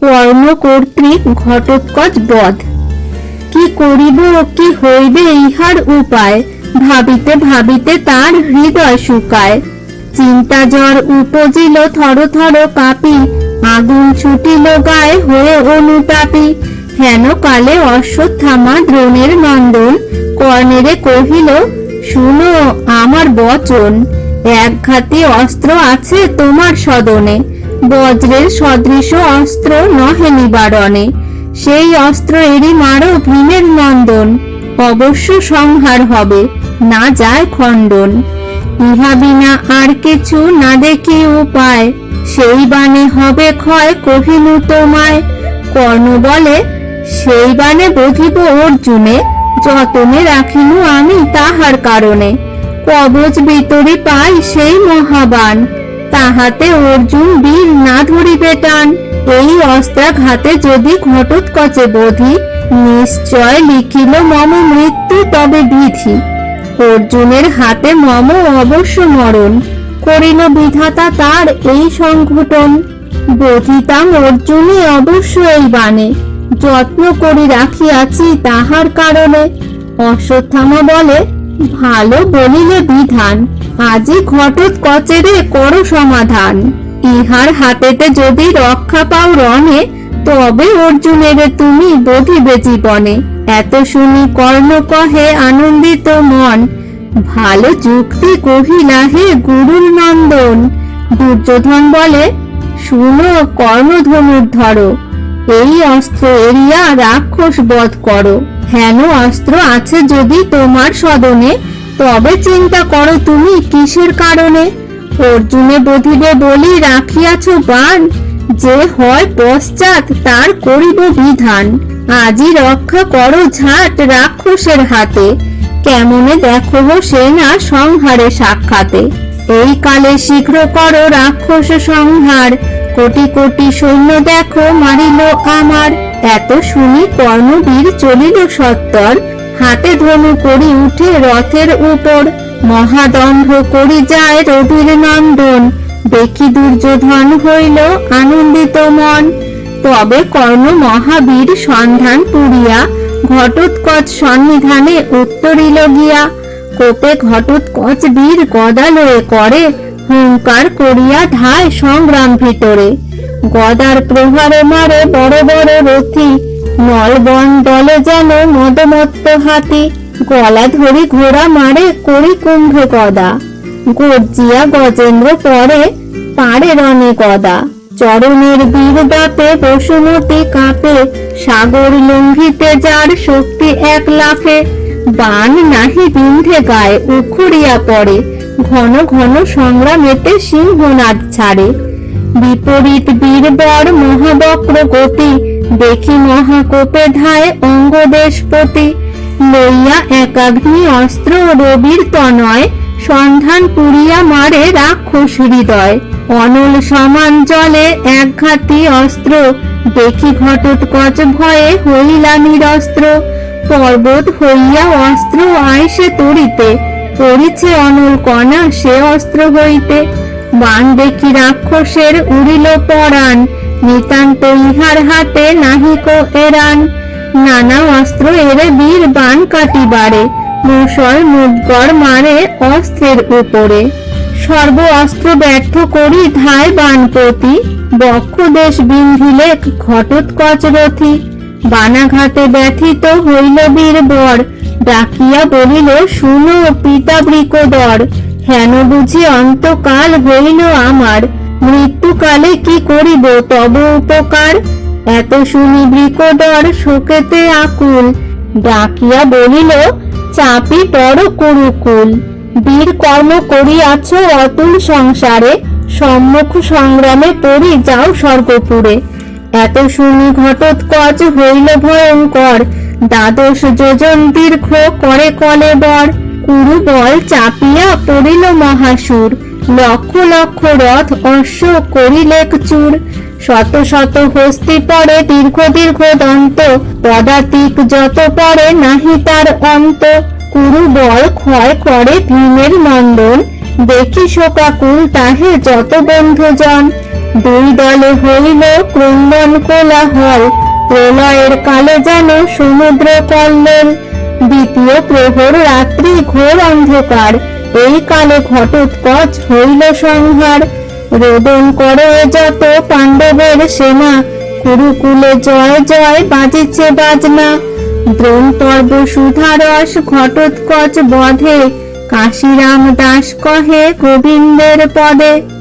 কর্ণ কর্তৃক ঘটোৎকচ বধ। কি করিব কি হইবে ইহার উপায়, ভাবিতে ভাবিতে তার হৃদয় শুকায়। চিন্তা জ্বর উপজিল থর থর কাপি আগুন ছুটিল গায়ে হয়ে অনুতাপি। হেন কালে অশ্বত্থামা দ্রোণের নন্দন, কর্ণেরে কহিল, শুনো আমার বচন, এক ঘাতি অস্ত্র আছে তোমার সদনে। বজ্রের সদৃশ অস্ত্র নহে নিবারণে। সেই অস্ত্র এরই মারো ভীমের নন্দন। অবশ্য সংহার হবে, না যায় খণ্ডন। ইহা বিনা আর কিছু না দেখি উপায়। সেই বানে হবে ক্ষয় কহিনু তোমায়। কর্ণ বলে, সেই বানে বধিব অর্জুনে, যতনে রাখিনু আমি তাহার কারণে। কবচ ভিতরে পাই সেই মহাবান তাহাতে অর্জুন বীর না ধরিবে টান। এই অস্ত্রাঘাতে যদি ঘটোৎকচে বোধি, নিশ্চয় লিখিল মম মৃত্যু তবে বিধি। অর্জুনের হাতে মম অবশ্য মরণ, করিল বিধাতা তার এই সংঘটন। বোধিতাম অর্জুনই অবশ্য এই বানে যত্ন করি রাখিয়াছি তাহার কারণে। অশ্বত্থামা বলে, ভালো বলিলে বিধান। আজি ঘটোৎ কচেরে করো সমাধান। ইহার হাতেতে যদি রক্ষা পাও রণে তবে অর্জুনের তুমি বধিবে জীবনে এত শুনি কর্ণ কহে আনন্দিত মন, ভালো যুক্তি কহিলা হে গুরুর নন্দন। দুর্যোধন বলে, শুনো কর্ণধনুর ধরো এই অস্ত্র এরিয়া রাক্ষস বধ করো হেন অস্ত্র আছে যদি তোমার সদনে তবে চিন্তা করো তুমি, কিসের কারণে? অর্জুনে বধিবে বলি রাখিয়াছ বান যে হয় পশ্চাৎ তার করিব বিধান। আজি রক্ষা করো ঝাট রাক্ষসের হাতে, কেমনে দেখো সেনা সংহারে সাক্ষাতে? এই কালে শীঘ্র করো রাক্ষস সংহার, কোটি কোটি সৈন্য দেখো মারিল আমার। এত শুনি কর্ণবীর চলিল সত্তর হাতে ধনু করি উঠে রথের উপর। মহাদম্ভ করি যায় রবির নন্দন। দেখি দুর্যোধন হইল আনন্দিত মন। তবে কর্ণ মহাবীর সন্ধান পুরিয়া ঘটোৎকচ সন্নিধানে উত্তরিল গিয়া। কোপে ঘটোৎকচ বীর গদা লয়ে করে হুঙ্কার করিয়া ধায় সংগ্রাম ভিতরে। গদার প্রহারে মারে বড় বড় রথি। নলবন দলে যেন মদমত্ত হাতি, গলা ধরি ঘোড়া মারে করি কুম্ভ গদা। গর্জিয়া গজেন্দ্র পরে পারে রণে গদা। চরণের বীর দাপে বসুমতি কাঁপে, সাগর লঙ্ঘিতে যার শক্তি এক লাফে। বান নাহি বিন্ধে গায়ে উখুড়িয়া পড়ে, ঘন ঘন সংগ্রামেতে সিংহনাদ ছাড়ে। বিপরীত বীরবর মহাবক্র গতি দেখি মহাকোপে ধায় অঙ্গদেশপতি লইয়া একাগ্নি অস্ত্র রবির তনয়, সন্ধান পুরিয়া মারে রাক্ষস হৃদয়। অনল সমান জলে একঘাতি অস্ত্র, দেখি ঘটোৎকচ ভয়ে হইলা নিরস্ত্র। পর্বত হইয়া অস্ত্র আইসে তরিতে পড়িছে অনল কণা সে অস্ত্র হইতে। বান দেখি রাক্ষসের উড়িল পরাণ নিতান্ত ইহার হাতে নাহিক এরান। নানা অস্ত্র এরে বীর বান কাটিবারে মুসল মুদগর মারে অস্ত্রের উপরে। সর্ব অস্ত্র ব্যর্থ করি ধায় বানপতি, বক্ষ দেশ বিন্ধিলে ঘটোৎকচ রথি। বানাঘাতে ব্যথিত হইল বীর বর, ডাকিয়া বলিল, শুনো পিতা বৃকদর হেন বুঝি অন্তকাল হইল আমার। মৃত্যুকালে কি করিব? তব উপকার। এত শুনি বৃকদর শোকেতে আকুল। ডাকিয়া বলিল, চাপি পড় কুরুকুল। বীর কর্ম করিয়াছ অতুল সংসারে। সম্মুখ সংগ্রামে পড়ি যাও স্বর্গপুরে। এত শুনি ঘটোৎকচ হইল ভয়ঙ্কর। দ্বাদশ যোজন দীর্ঘ করে কলে বর কুরু বল চাপিয়া পড়িল মহাসুর। লক্ষ লক্ষ রথ অশ্ব করিলেক চুর শত শত হস্তি পড়ে দীর্ঘ দীর্ঘ দন্ত। পদাতিক যত পড়ে নাহি তার অন্ত। কুরু বল ক্ষয় করে ভীমের নন্দন। দেখি শোকাকুল তাহে যত বন্ধুজন। দুই দলে হইল ক্রন্দন কোলাহল। প্রলয়ের কালে যেন সমুদ্র কল্লোল দ্বিতীয় প্রহর রাত্রি ঘোর অন্ধকার। এই কালে ঘটোৎকচ হইল সংহার। রোদন করে যত পাণ্ডবের সেনা, কুরুকুলে জয় জয় বাজিছে বাজনা। দ্রোণ পর্ব সুধারস ঘটোৎকচ বধে, কাশিরাম দাস কহে গোবিন্দের পদে।